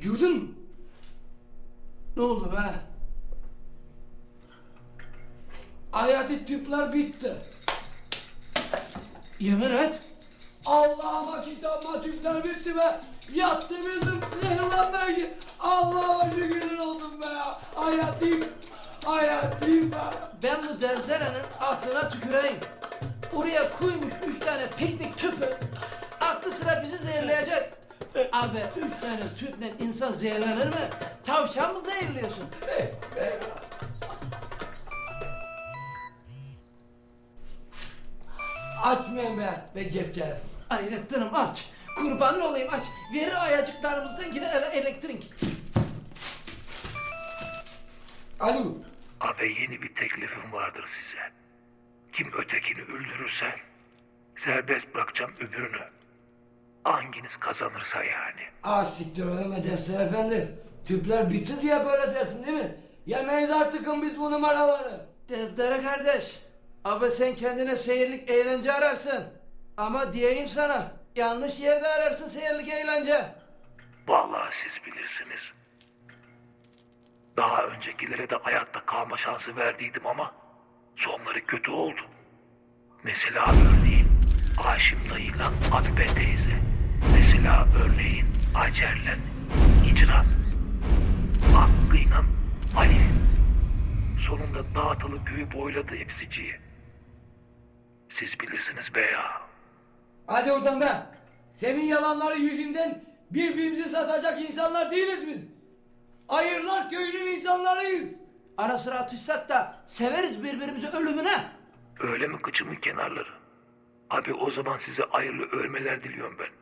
Gördün mü? Ne oldu be? Hayati tüpler bitti. Yemin et. Allah'ıma kitabıma tüpler bitti be. Yattı bizim zehirlenme işi. Allah'ıma şükürler olsun be ya. Hayatım. Hayatım be. Ben bu dezderenin aklına tüküreyim. Oraya koymuş üç tane piknik tüpü. Aklı sıra bizi zehirleyecek. Abi üç tane tüple insan zehirlenir mi? Tavşan mı zehirliyorsun? Açmayın be. Be cep telefonu. Hayrettin'im aç. Kurbanın olayım aç. Verir ayacıklarımızdan yine ele- elektrik. Alo. Abi yeni bir teklifim vardır size. Kim ötekini öldürürse serbest bırakacağım öbürünü. Hanginiz kazanırsa yani. Ah siktir ödeme Destur Efendi. Tüpler bitti diye böyle dersin değil mi? Yemeyiz artıkın biz bu numaraları. Dezdere kardeş. Abi sen kendine seyirlik eğlence ararsın. Ama diyeyim sana yanlış yerde ararsın seyirlik eğlence. Vallahi siz bilirsiniz. Daha öncekilere de hayatta kalma şansı verdiydim ama sonları kötü oldu. Mesela örneğin Haşim dayıyla Abibe teyze. Mesela örneğin Hacer'le İcra. Hakkı'yla Ali. Sonunda dağıtılı köyü boyladı hepsiciyi. Siz bilirsiniz be ya. Hadi oradan be. Senin yalanları yüzünden birbirimizi satacak insanlar değiliz biz. Ayırlar köyünün insanlarıyız. Ara sıra atışsak da severiz birbirimizi ölümüne. Öyle mi kıçımın kenarları? Abi o zaman size hayırlı ölmeler diliyorum ben.